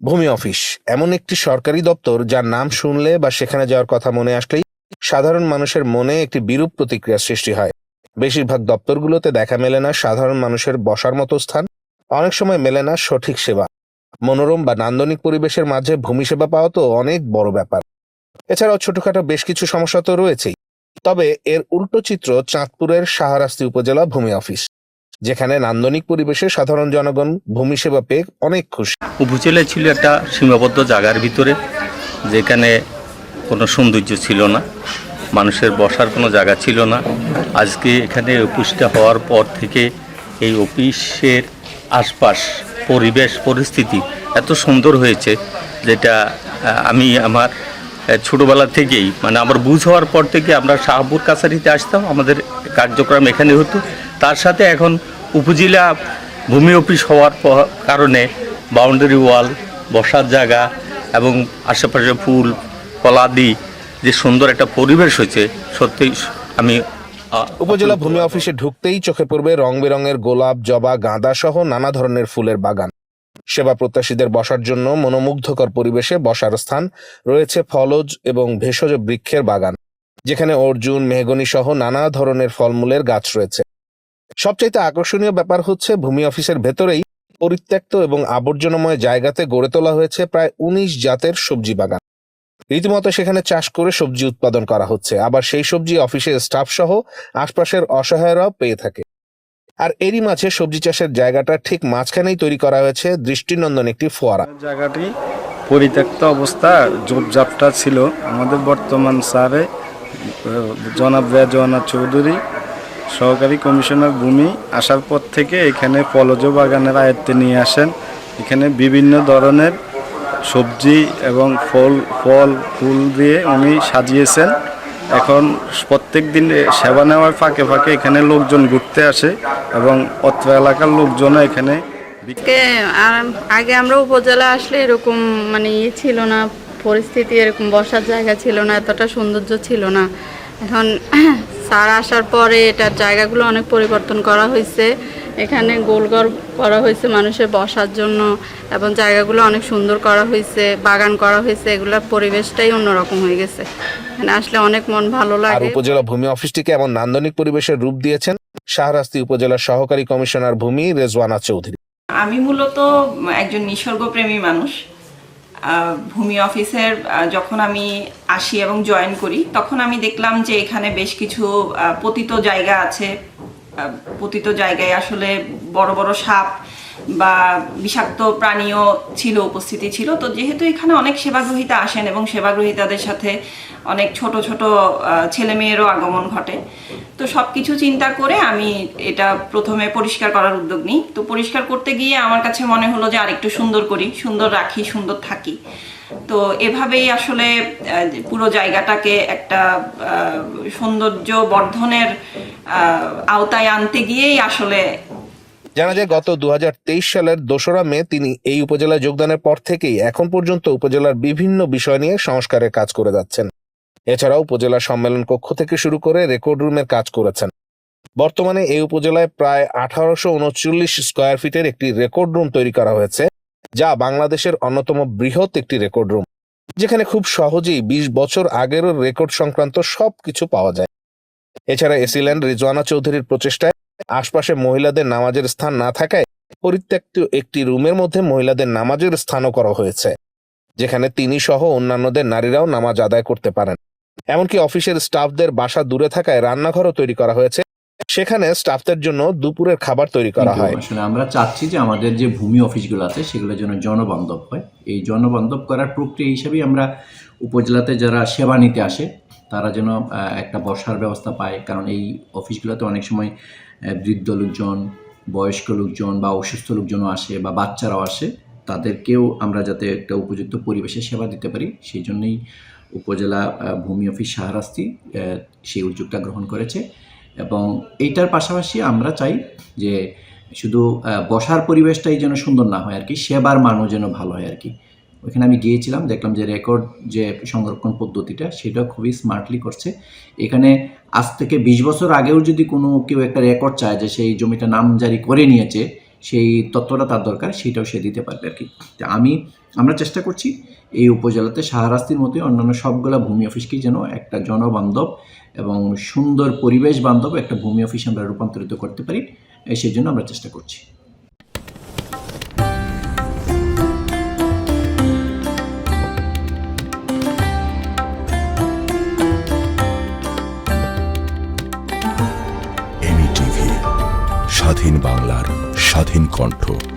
ভূমি অফিস। এমন একটি সরকারি দপ্তর যার নাম শুনলে বা সেখানে যাওয়ার কথা মনে আসলেই সাধারণ মানুষের মনে একটি বিরূপ প্রতিক্রিয়ার সৃষ্টি হয়। বেশিরভাগ দপ্তরগুলোতে দেখা মেলে না সাধারণ মানুষের বসার মতো স্থান, অনেক সময় মেলে না সঠিক সেবা। মনোরম বা নান্দনিক পরিবেশের মাঝে ভূমি সেবা পাওয়া তো অনেক বড় ব্যাপার। এছাড়াও ছোটখাটো বেশ কিছু সমস্যা তো রয়েছেই। তবে এর উল্টো চিত্র চাঁদপুরের সাহারাস্তি উপজেলা ভূমি অফিস। যেখানে নান্দনিক পরিবেশে সাধারণ জনগণ ভূমি সেবা পেয়ে অনেক খুশি। উপজেলায় ছিল একটা সীমাবদ্ধ জায়গার ভিতরে, যেখানে কোনো সৌন্দর্য ছিল না, মানুষের বসার কোনো জায়গা ছিল না। আজকে এখানে অফিসটা হওয়ার পর থেকে এই অফিসের আশপাশ পরিবেশ, পরিস্থিতি এত সুন্দর হয়েছে যেটা আমি আমার ছোটোবেলা থেকেই মানে আমার বুঝ হওয়ার পর থেকে আমরা শাহপুর কাছারিতে আসতাম। আমাদের কার্যক্রম এখানে হতো। তার সাথে এখন উপজেলা ভূমি অফিস হওয়ার কারণে বাউন্ডারি ওয়াল বসার জায়গা এবং আশেপাশে ফুল ফলাদি যে সুন্দর একটা পরিবেশ হয়েছে সত্যি আমি উপজেলা ভূমি অফিসে ঢুকতেই চোখে পড়বে রং বেরঙের গোলাপ জবা গাঁদা সহ নানা ধরনের ফুলের বাগান। সেবা প্রত্যাশীদের বসার জন্য মনোমুগ্ধকর পরিবেশে বসার স্থান রয়েছে ফলজ এবং ভেষজ বৃক্ষের বাগান। যেখানে অর্জুন মেহগনি সহ নানা ধরনের ফলমূলের গাছ রয়েছে। সবচাইতে আকর্ষণীয় ব্যাপার হচ্ছে ভূমি অফিসের ভেতরেই পরিত্যক্ত এবং আবর্জনাময় জায়গাতে গড়ে তোলা হয়েছে প্রায় উনিশ জাতের সবজি বাগান। রীতিমতো সেখানে চাষ করে সবজি উৎপাদন করা হচ্ছে, আবার সেই সবজি অফিসের স্টাফ সহ আশপাশের অসহায়রাও পেয়ে থাকে। আর এরই মাঝে সবজি চাষের জায়গাটা ঠিক মাঝখানেই তৈরি করা হয়েছে দৃষ্টিনন্দন একটি ফোয়ারা। জায়গাটি পরিত্যক্ত অবস্থা জোপজাপটা ছিল। আমাদের বর্তমান স্যারে জনাব রেজওয়ানা চৌধুরী সহকারী কমিশনার ভূমি আসার পর থেকে এখানে ফলজ বাগানের আয়ত্তে নিয়ে আসেন। এখানে বিভিন্ন ধরনের সবজি এবং ফল ফল, ফুল দিয়ে উনি সাজিয়েছেন। এখন প্রত্যেক দিন সেবা নেওয়ার ফাঁকে ফাঁকে এখানে লোকজন ঘুরতে আসে এবং অত্র এলাকার লোকজনও এখানে আগে আমরা উপজেলা আসলে এরকম মানে ইয়ে ছিল না, পরিস্থিতি এরকম বসার জায়গা ছিল না, এতটা সৌন্দর্য ছিল না। এখন স্যার আসার পরে এটার জায়গাগুলো অনেক পরিবর্তন করা হয়েছে। এখানে গোলঘর করা হয়েছে মানুষের বসার জন্য এবং জায়গাগুলো অনেক সুন্দর করা হয়েছে বাগান করা হয়েছে এগুলোর পরিবেশটাই অন্যরকম হয়ে গেছে। এখানে আসলে অনেক মন ভালো লাগে। উপজেলা ভূমি অফিসটিকে এমন নান্দনিক পরিবেশের রূপ দিয়েছেন শাহরাস্তি উপজেলার সহকারী কমিশনার ভূমি রেজওয়ানা চৌধুরী। আমি মূলত একজন নিসর্গপ্রেমী মানুষ। ভূমি অফিসের যখন আমি আসি এবং জয়েন করি, তখন আমি দেখলাম যে এখানে বেশ কিছু পতিত জায়গা আছে। পতিত জায়গায় আসলে বড় বড় সাপ বা বিষাক্ত প্রাণীও ছিল, উপস্থিতি ছিল। তো যেহেতু এখানে অনেক সেবাগ্রহীতা আসেন এবং সেবাগ্রহিতাদের সাথে অনেক ছোট ছোট ছেলে মেয়েরও আগমন ঘটে। তো সব কিছু চিন্তা করে আমি এটা প্রথমে পরিষ্কার করার উদ্যোগ নিই। তো পরিষ্কার করতে গিয়ে আমার কাছে মনে হলো যে আরেকটু সুন্দর করি, সুন্দর রাখি, সুন্দর থাকি। তো এভাবেই আসলে পুরো জায়গাটাকে একটা সৌন্দর্য বর্ধনের আওতায় আনতে গিয়েই আসলে জানা যায়, গত দুহাজার তেইশ সালের দোসরা মে তিনি এই উপজেলায় যোগদানের পর থেকেই এখন পর্যন্ত উপজেলার বিভিন্ন বিষয় নিয়ে সংস্কারের কাজ করে যাচ্ছেন। এছাড়াও উপজেলা সম্মেলন কক্ষ থেকে শুরু করে রেকর্ড রুমের কাজ করেছেন। বর্তমানে এই উপজেলায় প্রায় আঠারোশো উনচল্লিশ স্কোয়ার ফিটের একটি রেকর্ড রুম তৈরি করা হয়েছে, যা বাংলাদেশের অন্যতম বৃহৎ একটি রেকর্ড রুম, যেখানে খুব সহজেই বিশ বছর আগেরও রেকর্ড সংক্রান্ত সবকিছু পাওয়া যায়। এছাড়া এসিল্যান্ড রিজওয়ানা চৌধুরীর প্রচেষ্টায় আশপাশে মহিলাদের নামাজের স্থান না থাকায় পরিত্যক্ত একটি রুমের মধ্যে মহিলাদের নামাজের স্থানও করা হয়েছে যেখানে তিনি সহ অন্যান্যদের নারীরাও নামাজ আদায় করতে পারেন। এমনকি অফিসের স্টাফদের বাসা দূরে থাকায় রান্নাঘরও তৈরি করা হয়েছে। সেখানে স্টাফদের জন্য দুপুরের খাবার তৈরি করা হয়। আসলে আমরা চাচ্ছি যে আমাদের যে ভূমি অফিসগুলো আছে সেগুলো যেন জনবান্ধব হয়। এই জনবান্ধব করার প্রক্রিয়া হিসেবেই আমরা উপজেলাতে যারা সেবা নিতে আসে তারা যেন একটা বসার ব্যবস্থা পায়। কারণ এই অফিসগুলোতে অনেক সময় বৃদ্ধ লোকজন বয়স্ক লোকজন বা অসুস্থ লোকজনও আসে বা বাচ্চারাও আসে তাদেরকেও আমরা যাতে একটা উপযুক্ত পরিবেশে সেবা দিতে পারি সেই জন্যই উপজেলা ভূমি অফিস সাহারাস্তি আহ, সেই উদ্যোগটা গ্রহণ করেছে। এবং এইটার পাশাপাশি আমরা চাই যে শুধু বসার পরিবেশটাই যেন সুন্দর না হয় আর কি সেবার মানও যেন ভালো হয় আর কি। ওইখানে আমি গিয়েছিলাম, দেখলাম যে রেকর্ড যে সংরক্ষণ পদ্ধতিটা, সেটা খুবই স্মার্টলি করছে। এখানে আজ থেকে বিশ বছর আগেও যদি কোনো কেউ একটা রেকর্ড চায় যে সেই জমিটা নাম জারি করে নিয়েছে, সেই তথ্যটা তার দরকার, সেটাও সে দিতে পারবে আর কি। আমি, আমরা চেষ্টা করছি এই উপজেলাতে শাহরাস্তির মতোই অন্যান্য সবগুলা ভূমি অফিসকেই যেন একটা জনবান্ধব এবং সুন্দর পরিবেশ বান্ধব একটা ভূমি অফিস আমরা রূপান্তরিত করতে পারি সেই জন্য আমরা চেষ্টা করছি। স্বাধীন কণ্ঠ।